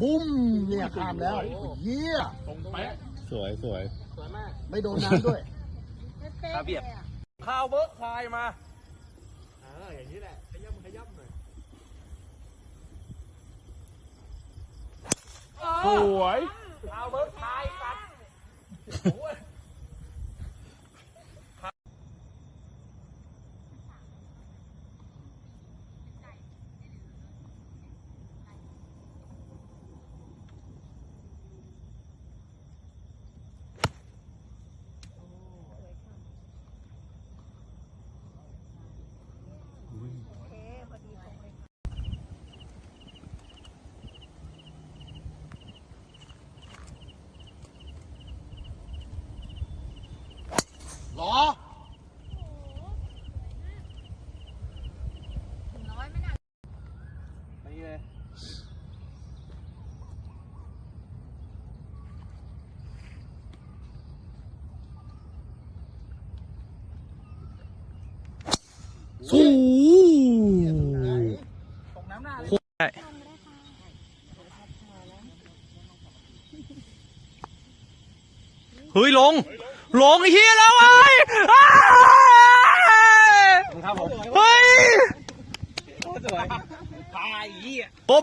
บุ้มเนี่ยข้ามแล้วเยี่ยตรงเป๊ะสวยสวยไม่โดนน้ำด้วยขาเบียดข้าวเบิร์กคายมาเอออย่างนี้แหละขย้ำขย้ำหน่อยสวยข้าวเบิร์กคายกัดโอ้ย หรอ ไปเลย สู ตกน้ำ หน้าเลยเฮ้ยลง ลงไอ้เฮียแล้วไอ้ยอ้ายครับผมเฮ้ยสวยพายเหี้ยครบ